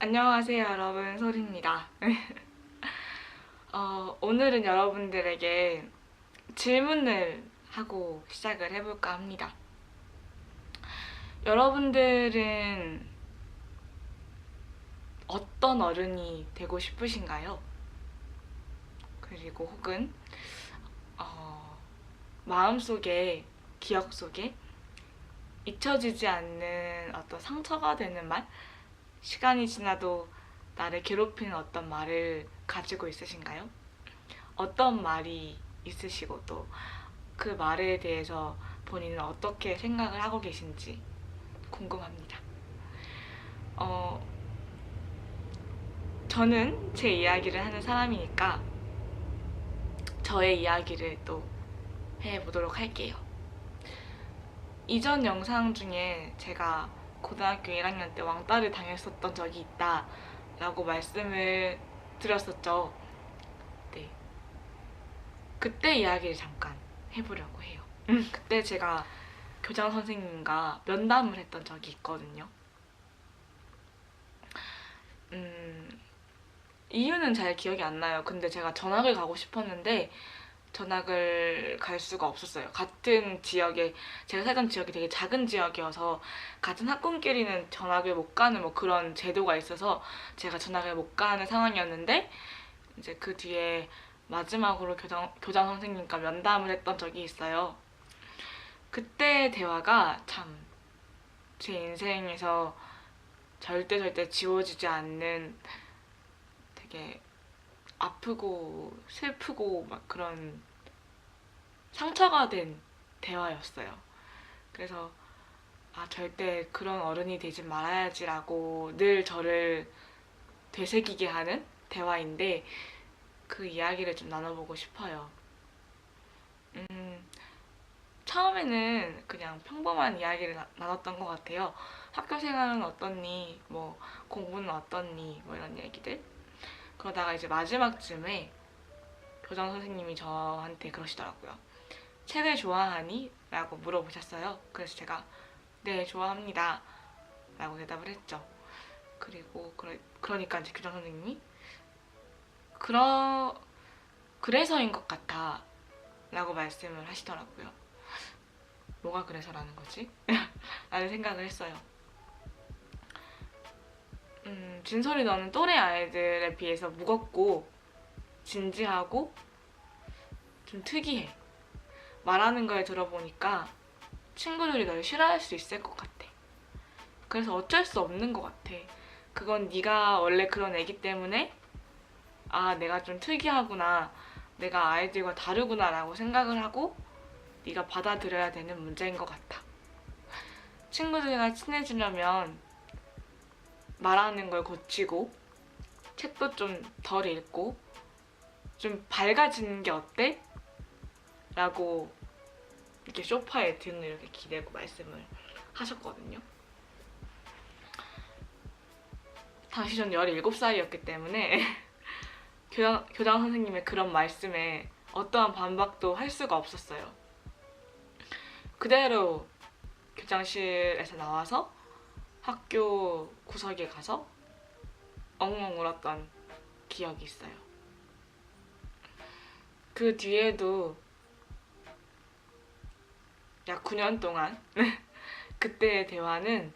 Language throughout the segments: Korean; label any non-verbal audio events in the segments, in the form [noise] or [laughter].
안녕하세요, 여러분. 소리입니다. [laughs] 어, 오늘은 여러분들에게 질문을 하고 시작을 해볼까 합니다. 여러분들은 어떤 어른이 되고 싶으신가요? 그리고 혹은 어, 마음속에, 기억 속에 잊혀지지 않는 어떤 상처가 되는 말? 시간이 지나도 나를 괴롭히는 어떤 말을 가지고 있으신가요? 어떤 말이 있으시고 또 그 말에 대해서 본인은 어떻게 생각을 하고 계신지 궁금합니다. 어, 저는 제 이야기를 하는 사람이니까 저의 이야기를 또 해보도록 할게요. 이전 영상 중에 제가 고등학교 1학년 때 왕따를 당했었던 적이 있다 라고 말씀을 드렸었죠. 네. 그때 이야기를 잠깐 해보려고 해요. 그때 제가 교장 선생님과 면담을 했던 적이 있거든요. 음, 이유는 잘 기억이 안 나요. 근데 제가 전학을 가고 싶었는데 전학을 갈 수가 없었어요. 같은 지역에 제가 살던 지역이 되게 작은 지역이어서 같은 학군끼리는 전학을 못 가는 뭐 그런 제도가 있어서 제가 전학을 못 가는 상황이었는데 이제 그 뒤에 마지막으로 교장, 교장 선생님과 면담을 했던 적이 있어요. 그때 대화가 참 제 인생에서 절대 절대 지워지지 않는 되게 아프고 슬프고 막 그런 상처가 된 대화였어요. 그래서 아 절대 그런 어른이 되지 말아야지라고 늘 저를 되새기게 하는 대화인데 그 이야기를 좀 나눠보고 싶어요. 음, 처음에는 그냥 평범한 이야기를 나, 나눴던 것 같아요. 학교 생활은 어떻니? 뭐 공부는 어떻니? 뭐 이런 얘기들. 그러다가 이제 마지막쯤에 교장 선생님이 저한테 그러시더라고요. 책을 좋아하니? 라고 물어보셨어요. 그래서 제가 네, 좋아합니다. 라고 대답을 했죠. 그리고 그러, 그러니까 이제 교장 선생님이 그러, 그래서인 것 같아. 라고 말씀을 하시더라고요. 뭐가 그래서라는 거지? [laughs] 라는 생각을 했어요. 음, 진솔이 너는 또래 아이들에 비해서 무겁고 진지하고 좀 특이해. 말하는 걸 들어보니까 친구들이 널 싫어할 수 있을 것 같아. 그래서 어쩔 수 없는 것 같아. 그건 네가 원래 그런 애기 때문에 아 내가 좀 특이하구나. 내가 아이들과 다르구나 라고 생각을 하고 네가 받아들여야 되는 문제인 것 같아. 친구들과 친해지려면 말하는 걸 고치고 책도 좀 덜 읽고 좀 밝아지는 게 어때? 라고 이렇게 소파에 등을 이렇게 기대고 말씀을 하셨거든요. 당시 전 17살이었기 때문에 [laughs] 교장, 교장 선생님의 그런 말씀에 어떠한 반박도 할 수가 없었어요. 그대로 교장실에서 나와서 학교 구석에 가서 엉엉 울었던 기억이 있어요. 그 뒤에도 약 9년 동안 [laughs] 그때의 대화는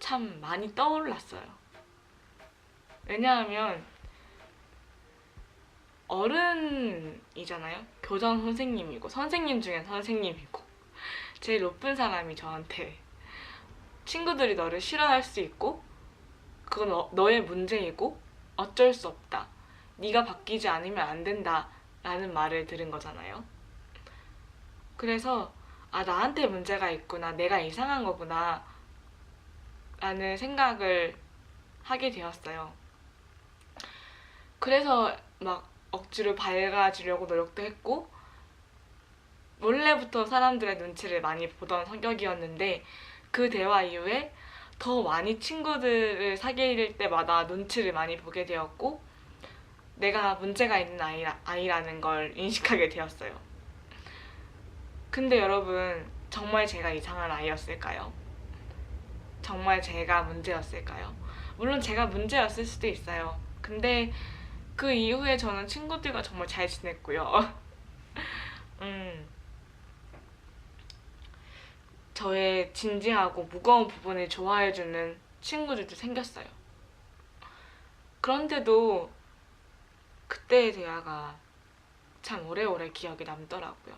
참 많이 떠올랐어요. 왜냐하면 어른이잖아요. 교장 선생님이고 선생님 중에 선생님이고 제일 높은 사람이 저한테 친구들이 너를 싫어할 수 있고 그건 너, 너의 문제이고 어쩔 수 없다. 네가 바뀌지 않으면 안 된다. 라는 말을 들은 거잖아요. 그래서 아 나한테 문제가 있구나. 내가 이상한 거구나. 라는 생각을 하게 되었어요. 그래서 막 억지로 밝아지려고 노력도 했고 원래부터 사람들의 눈치를 많이 보던 성격이었는데 그 대화 이후에 더 많이 친구들을 사귈 때마다 눈치를 많이 보게 되었고 내가 문제가 있는 아이라, 아이라는 걸 인식하게 되었어요. 근데 여러분 정말 제가 이상한 아이였을까요? 정말 제가 문제였을까요? 물론 제가 문제였을 수도 있어요. 근데 그 이후에 저는 친구들과 정말 잘 지냈고요. [laughs] 음, 저의 진지하고 무거운 부분을 좋아해주는 친구들도 생겼어요. 그런데도 그때의 대화가 참 오래오래 기억에 남더라고요.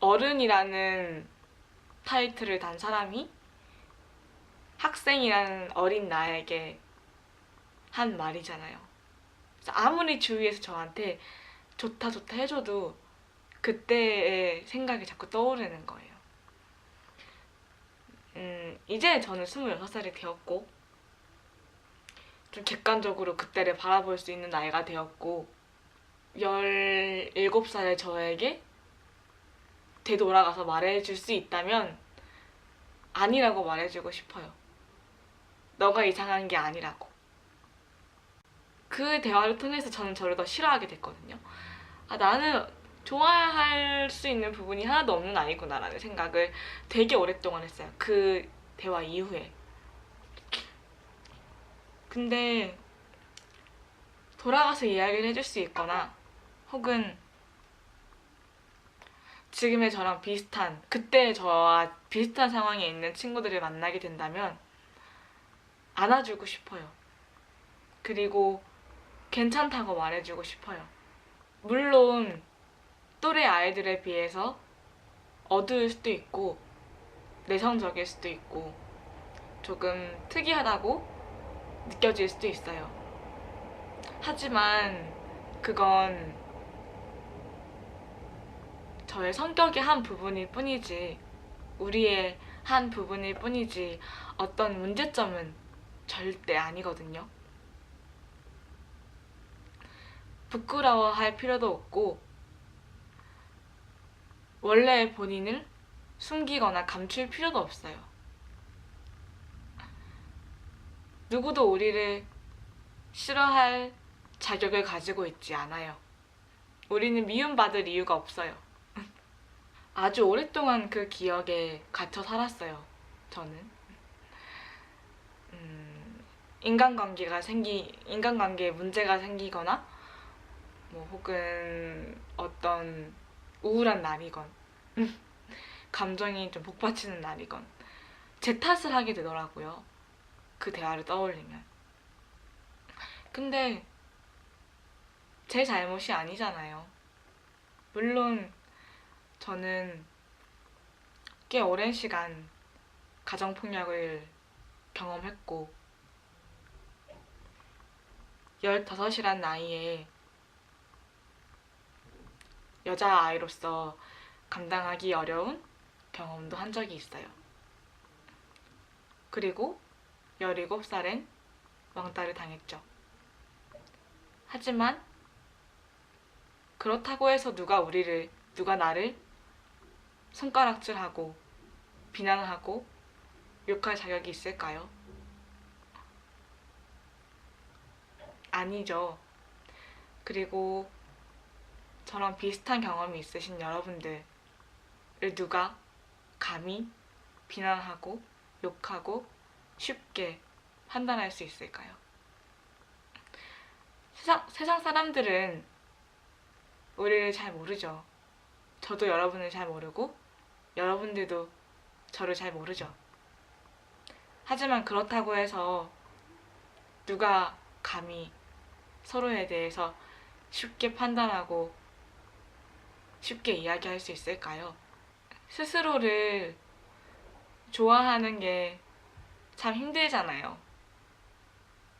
어른이라는 타이틀을 단 사람이 학생이라는 어린 나에게 한 말이잖아요. 아무리 주위에서 저한테 좋다 좋다 해줘도 그때의 생각이 자꾸 떠오르는 거예요. 음, 이제 저는 26살이 되었고, 좀 객관적으로 그때를 바라볼 수 있는 나이가 되었고, 17살의 저에게 되돌아가서 말해줄 수 있다면, 아니라고 말해주고 싶어요. 너가 이상한 게 아니라고. 그 대화를 통해서 저는 저를 더 싫어하게 됐거든요. 아, 나는 좋아할 수 있는 부분이 하나도 없는 아이구나라는 생각을 되게 오랫동안 했어요. 그 대화 이후에. 근데 돌아가서 이야기를 해줄 수 있거나 혹은 지금의 저랑 비슷한 그때 저와 비슷한 상황에 있는 친구들을 만나게 된다면 안아주고 싶어요. 그리고 괜찮다고 말해주고 싶어요. 물론 또래 아이들에 비해서 어두울 수도 있고 내성적일 수도 있고 조금 특이하다고 느껴질 수도 있어요. 하지만 그건 저의 성격의 한 부분일 뿐이지 우리의 한 부분일 뿐이지 어떤 문제점은 절대 아니거든요. 부끄러워할 필요도 없고 원래의 본인을 숨기거나 감출 필요도 없어요. 누구도 우리를 싫어할 자격을 가지고 있지 않아요. 우리는 미움받을 이유가 없어요. [laughs] 아주 오랫동안 그 기억에 갇혀 살았어요. 저는. 음, 인간관계가 생기, 인간관계에 문제가 생기거나, 뭐, 혹은 어떤 우울한 날이건 감정이 좀 복받치는 날이건 제 탓을 하게 되더라고요. 그 대화를 떠올리면. 근데 제 잘못이 아니잖아요. 물론 저는 꽤 오랜 시간 가정폭력을 경험했고 15이란 나이에 여자아이로서 감당하기 어려운 경험도 한 적이 있어요. 그리고 17살엔 왕따를 당했죠. 하지만 그렇다고 해서 누가 우리를, 누가 나를 손가락질하고 비난하고 욕할 자격이 있을까요? 아니죠. 그리고 저랑 비슷한 경험이 있으신 여러분들을 누가 감히 비난하고 욕하고 쉽게 판단할 수 있을까요? 세상, 세상 사람들은 우리를 잘 모르죠. 저도 여러분을 잘 모르고 여러분들도 저를 잘 모르죠. 하지만 그렇다고 해서 누가 감히 서로에 대해서 쉽게 판단하고 쉽게 이야기할 수 있을까요? 스스로를 좋아하는 게 참 힘들잖아요.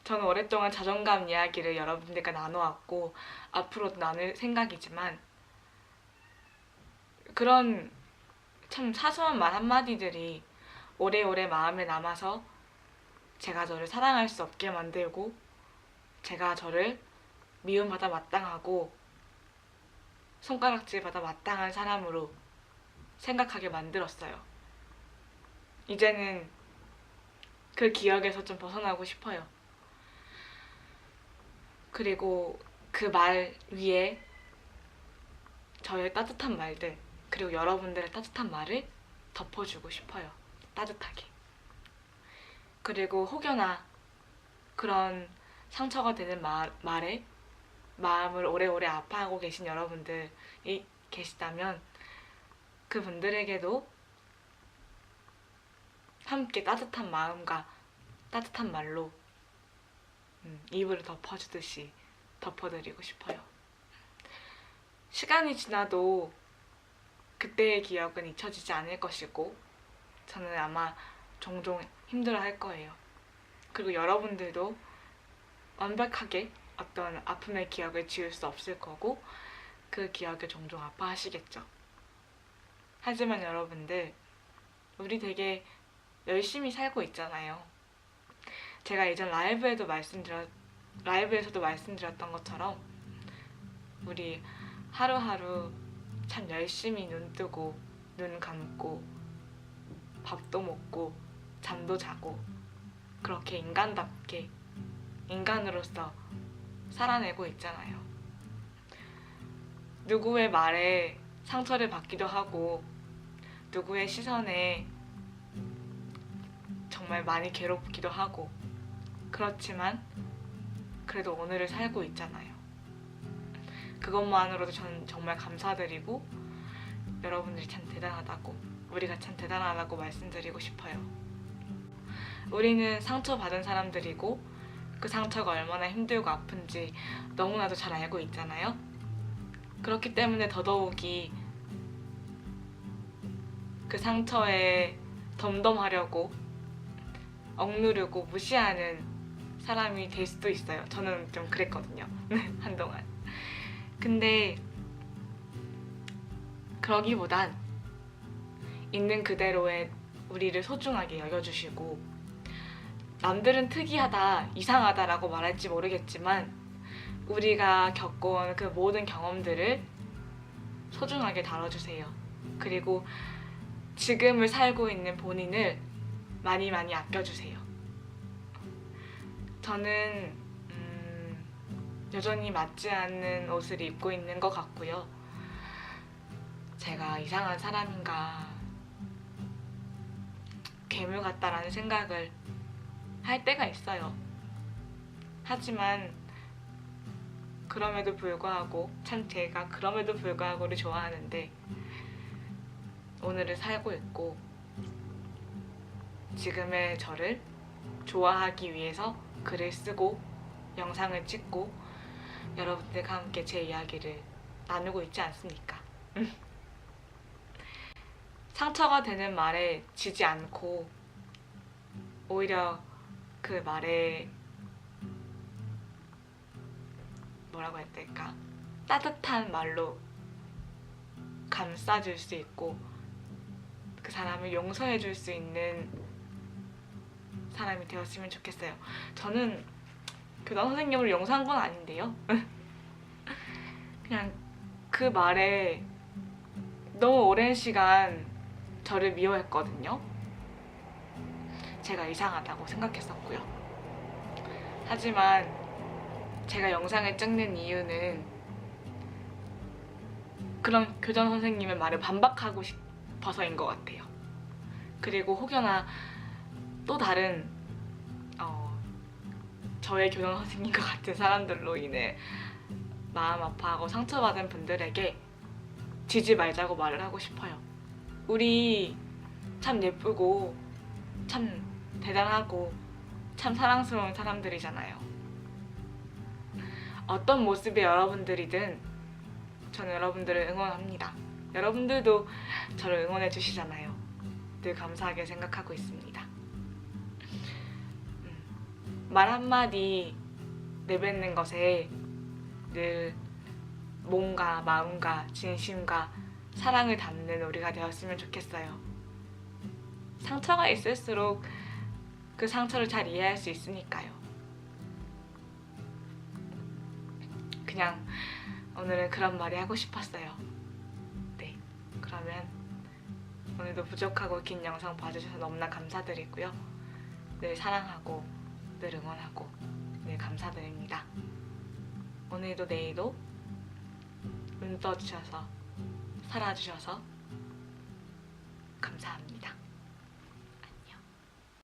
저는 오랫동안 자존감 이야기를 여러분들과 나눠왔고, 앞으로도 나눌 생각이지만, 그런 참 사소한 말 한마디들이 오래오래 마음에 남아서 제가 저를 사랑할 수 없게 만들고, 제가 저를 미움받아 마땅하고, 손가락질 받아 마땅한 사람으로 생각하게 만들었어요. 이제는 그 기억에서 좀 벗어나고 싶어요. 그리고 그 말 위에 저의 따뜻한 말들, 그리고 여러분들의 따뜻한 말을 덮어주고 싶어요. 따뜻하게. 그리고 혹여나 그런 상처가 되는 마, 말에 마음을 오래오래 아파하고 계신 여러분들이 계시다면 그분들에게도 함께 따뜻한 마음과 따뜻한 말로 음, 이불을 덮어주듯이 덮어드리고 싶어요. 시간이 지나도 그때의 기억은 잊혀지지 않을 것이고 저는 아마 종종 힘들어 할 거예요. 그리고 여러분들도 완벽하게 어떤 아픔의 기억을 지울 수 없을 거고 그 기억에 종종 아파하시겠죠. 하지만 여러분들 우리 되게 열심히 살고 있잖아요. 제가 예전 라이브에도 말씀드렸 라이브에서도 말씀드렸던 것처럼 우리 하루하루 참 열심히 눈 뜨고 눈 감고 밥도 먹고 잠도 자고 그렇게 인간답게 인간으로서 살아내고 있잖아요. 누구의 말에 상처를 받기도 하고 누구의 시선에 정말 많이 괴롭기도 하고 그렇지만 그래도 오늘을 살고 있잖아요. 그것만으로도 저는 정말 감사드리고 여러분들이 참 대단하다고 우리가 참 대단하다고 말씀드리고 싶어요. 우리는 상처받은 사람들이고 그 상처가 얼마나 힘들고 아픈지 너무나도 잘 알고 있잖아요. 그렇기 때문에 더더욱이 그 상처에 덤덤하려고 억누르고 무시하는 사람이 될 수도 있어요. 저는 좀 그랬거든요. [laughs] 한동안. 근데 그러기보단 있는 그대로의 우리를 소중하게 여겨주시고 남들은 특이하다, 이상하다라고 말할지 모르겠지만 우리가 겪어온 그 모든 경험들을 소중하게 다뤄주세요. 그리고 지금을 살고 있는 본인을 많이 많이 아껴주세요. 저는 음, 여전히 맞지 않는 옷을 입고 있는 것 같고요. 제가 이상한 사람인가 괴물 같다라는 생각을 할 때가 있어요. 하지만 그럼에도 불구하고 참 제가 그럼에도 불구하고를 좋아하는데 오늘을 살고 있고 지금의 저를 좋아하기 위해서 글을 쓰고 영상을 찍고 여러분들과 함께 제 이야기를 나누고 있지 않습니까? [laughs] 상처가 되는 말에 지지 않고 오히려 그 말에 뭐라고 해야 될까? 따뜻한 말로 감싸줄 수 있고 그 사람을 용서해 줄 수 있는 사람이 되었으면 좋겠어요. 저는 교장 선생님을 용서한 건 아닌데요. [laughs] 그냥 그 말에 너무 오랜 시간 저를 미워했거든요. 제가 이상하다고 생각했었고요. 하지만 제가 영상을 찍는 이유는 그런 교장 선생님의 말을 반박하고 싶어서인 것 같아요. 그리고 혹여나 또 다른 어, 저의 교장 선생님과 같은 사람들로 인해 마음 아파하고 상처받은 분들에게 지지 말자고 말을 하고 싶어요. 우리 참 예쁘고 참 대단하고 참 사랑스러운 사람들이잖아요. 어떤 모습의 여러분들이든 저는 여러분들을 응원합니다. 여러분들도 저를 응원해 주시잖아요. 늘 감사하게 생각하고 있습니다. 음, 말 한마디 내뱉는 것에 늘 몸과 마음과 진심과 사랑을 담는 우리가 되었으면 좋겠어요. 상처가 있을수록 그 상처를 잘 이해할 수 있으니까요. 그냥 오늘은 그런 말이 하고 싶었어요. 네. 그러면 오늘도 부족하고 긴 영상 봐주셔서 너무나 감사드리고요. 늘 사랑하고 늘 응원하고 늘 감사드립니다. 오늘도 내일도 눈 떠주셔서 살아주셔서 감사합니다.